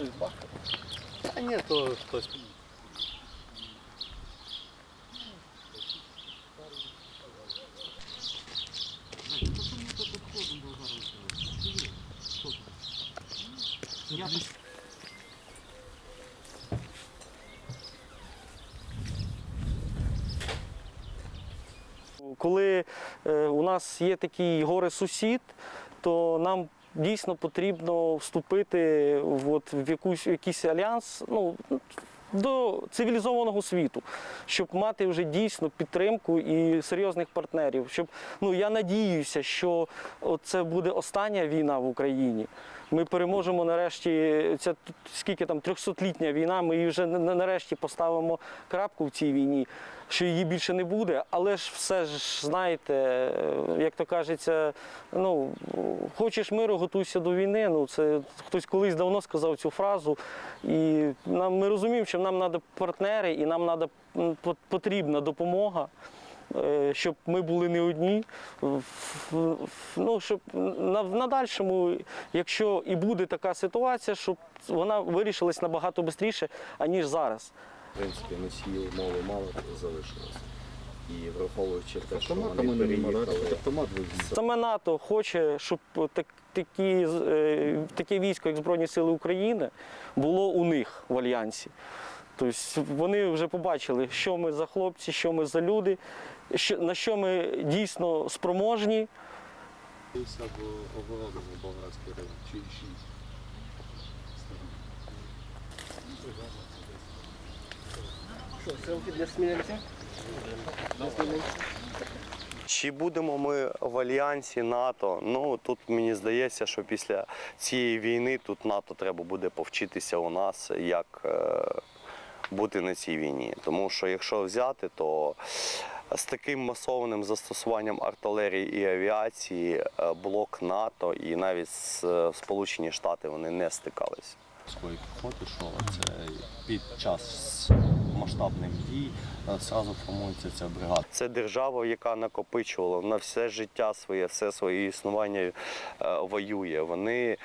хтось бачив. А ні, то хтось. Коли е, у нас є такий горе-сусід, то нам дійсно потрібно вступити в, от, в якусь, в якийсь альянс ну, до цивілізованого світу, щоб мати вже дійсно підтримку і серйозних партнерів. Щоб, ну, я надіюся, що це буде остання війна в Україні. Ми переможемо нарешті. Ця скільки там 300-літня війна. Ми її вже на- на- нарешті поставимо крапку в цій війні, що її більше не буде. Але ж все ж знаєте, е, як то кажеться, ну хочеш миру, готуйся до війни. Ну це хтось колись давно сказав цю фразу. І нам ми розуміємо, що нам треба партнери, і нам треба потрібна допомога щоб ми були не одні. Ну, щоб на, в надальшому, якщо і буде така ситуація, щоб вона вирішилась набагато швидше, аніж зараз. В принципі, носіїв мови мало залишилось. І враховуючи те, що вони не переїхали автомат вивіз. Саме НАТО хоче, щоб так, такі, е, таке військо, як Збройні Сили України, було у них в альянсі. Тобто вони вже побачили, що ми за хлопці, що ми за люди, що, на що ми дійсно спроможні. Дивився в огородному Болградський. Чи. Чи будемо ми в альянсі НАТО? Ну тут мені здається, що після цієї війни тут НАТО треба буде повчитися у нас, як е, бути на цій війні. Тому що якщо взяти, то з таким масованим застосуванням артилерії і авіації е, блок НАТО і навіть е, Сполучені Штати вони не стикались. Свої піхоти, що це під час масштабних дій одразу формується ця бригада. Це держава, яка накопичувала на все життя своє, все своє існування е, воює. Вони,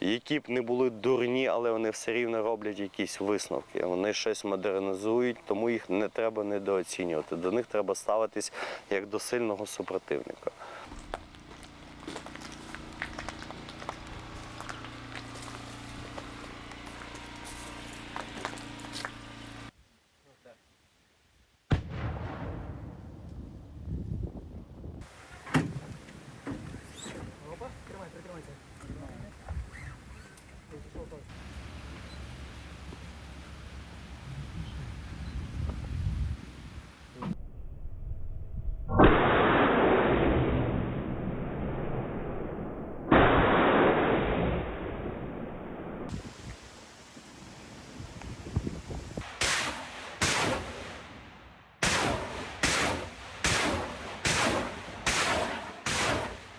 які б не були дурні, але вони все рівно роблять якісь висновки. Вони щось модернізують, тому їх не треба недооцінювати. До них треба ставитись як до сильного супротивника.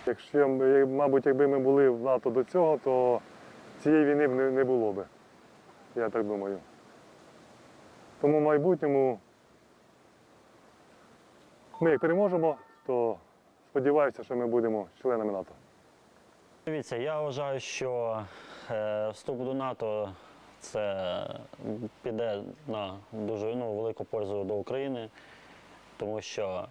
Якщо, мабуть, якби ми були в НАТО до цього, то цієї війни б не, було би. Я так думаю. Тому в майбутньому ми як переможемо, то сподіваюся, що ми будемо членами НАТО. Дивіться, я вважаю, що е, вступ до НАТО це піде на дуже ну, велику пользу до України, тому що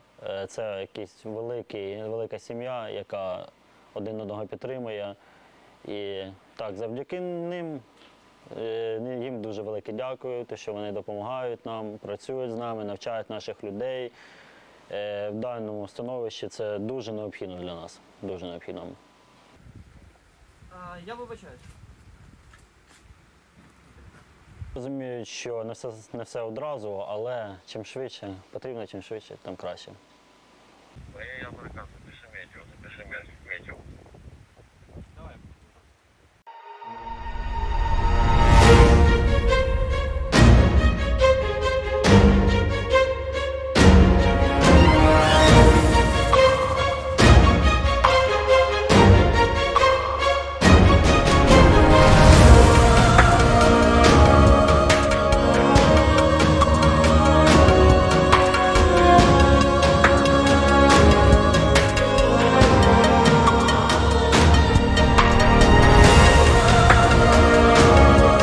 це якийсь великий, велика сім'я, яка один одного підтримує. І так, завдяки ним е, їм дуже велике дякую, те, що вони допомагають нам, працюють з нами, навчають наших людей. Е, В даному становищі це дуже необхідно для нас. Дуже необхідно. Я вибачаюсь. Розуміють, що не все, не все одразу, але чим швидше потрібно, чим швидше, тим краще. Моя ябрика запиши медиа, запиши медиа.